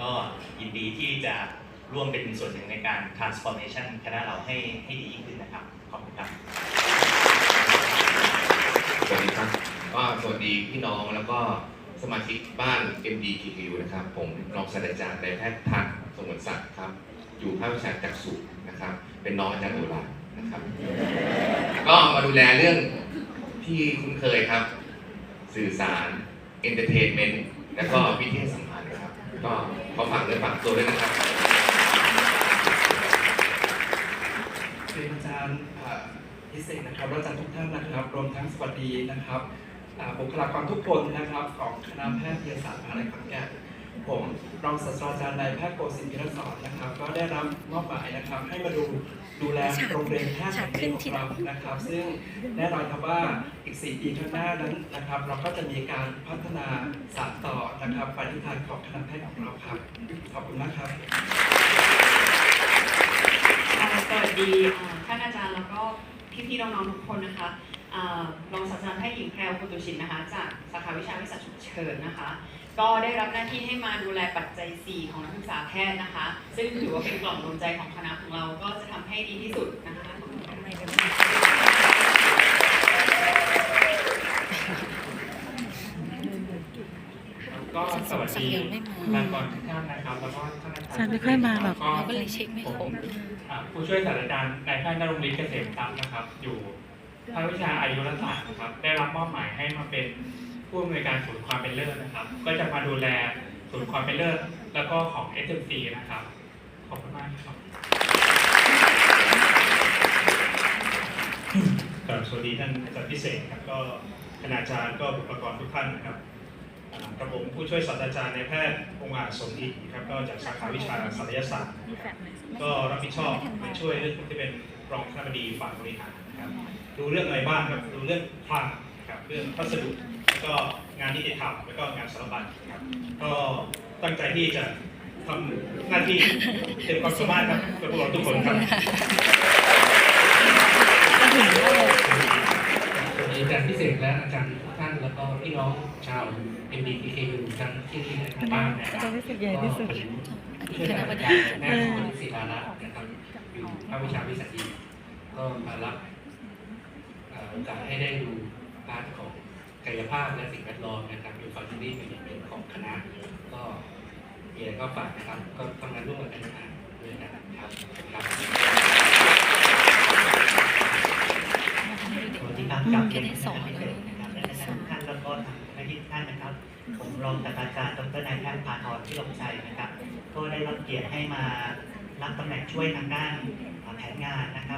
ก็ยินดีที่จะร่วมเป็นส่วนหนึ่งในการ transformation คณะเราให้ให้ดียิ่งขึ้นนะครับ ขอบคุณครับ สวัสดีครับก็สวัสดีพี่น้องแล้วก็สมาชิกบ้าน MDKU นะครับ ผมรองศาสตราจารย์นายแพทย์ทักสมวนศักดิ์ครับ อยู่ภาควิชาจักษุนะครับ เป็นน้องอาจารย์โอฬารนะครับ ก็มาดูแลเรื่องที่คุ้นเคยครับ สื่อสาร entertainment แล้วก็วิทยาสัมพันธ์นะครับ ก็ ขอฝากเนื้อฝากตัวด้วยนะครับเป็นอาจารย์พิเศษนะครับอาจารย์ทุกท่านนะครับ รวมทั้งสวัสดีนะครับบุคลากรทุกคนนะครับของคณะแพทยศาสตร์มหาลัยขอนแก่นผมรองศาสตราจารย์นายแพทย์โกศินทร์พิรสอนนะครับ ก็ได้รับมอบหมายนะครับ ให้มาดูดูแลโรงเรียนแพทย์แห่งนี้ของเรานะครับ ซึ่งแน่นอนครับว่าอีก 4 ปีข้างหน้านั้นนะครับ เราก็จะมีการพัฒนาสานต่อ นะครับปฏิทานของคณะแพทย์ของเราครับ ขอบคุณมากครับสวัสดีท่านอาจารย์แล้วก็พี่ๆน้องๆทุกคนนะคะรองศาสตราจารย์แพทย์หญิงแพรวกุณตุชินนะคะ จากสาขาวิชาวิสัชฉุกเฉินนะคะ ก็ได้รับหน้าที่ให้มาดูแลปัจจัย 4 ของนักศึกษาแพทย์นะคะ ซึ่งถือว่าเป็นกล่องดวงใจของคณะของเราก็จะทำให้ดีที่สุดนะคะ ก็สวัสดีมากรทุกท่านนะครับแล้วก็ท่านอาจารย์อาจารย์ไม่ค่อยมาหรอกก็เราก็เลยเช็คไม่ครบอ่าผู้ช่วยศาสตราจารย์นายแพทย์นรงฤทธิ์เกษมทรัพย์นะครับ อยู่ภาควิชาอายุรศาสตร์นะครับ ได้รับมอบหมายให้มาเป็นผู้อำนวยการศูนย์ความเป็นเลิศนะครับ ก็จะมาดูแลศูนย์ความเป็นเลิศแล้วก็ของ SMC นะครับ ขอบคุณมากครับครับสวัสดีท่านอาจารย์พิเศษครับก็คณาจารย์ก็บุคลากรทุกท่านนะครับอ่า กระผมผู้ช่วยศาสตราจารย์ในายแพทย์องค์อาจสมอิครับก็จากสาขาวิชาศัลยศาสตร์นะครับก็รับผิดชอบไปช่วยเรื่องที่เป็นรองคณบดีฝ่ายบริหารนะครับดูเรื่องอะไรบ้างครับดูเรื่องพลังนะครับเรื่องพัสดุแล้วก็งานนิติธรรมแล้วก็งานสารบัญครับก็ตั้งใจที่จะทำหน้าที่เต็มความสามารถครับกับพวกเราทุกคนครับ สวัสดีอาจารย์พิเศ ษและอาจารย์ทุกท่านแล้วก็พี่น้องชาว MDKU ทั้งที่นี่และทางบ้านนะคอารับจารย์พิเศษใหญ่ที่สุดช่วยศาสตราจารย์แม่ของนิสิตาระนะครับอยู่ภาควิชาวิสัยก็มารับโอกาสให้ได้ดูพาร์ทของกายภาพและสิ่งแวดล้อมนะครับอยู่ฟังที่นี่เป็นอย่างเป็นของคณะก็มีอะไรก็ฝากนะครับก็ทำงานร่วมกับคณะด้วยนะครับครับ สวัสดีครับ อืม กับ แค่ ได้สอนพิเศษนะครับและท่านท่านแล้วก็ทางคณะที่ท่านนะครับ ผมรองศาสตราจารย์ดรนายแพทย์พาทรพิรมชัยนะครับ ก็ได้รับเกียรติให้มารับตำแหน่งช่วยทางด้านแผนงานนะครับ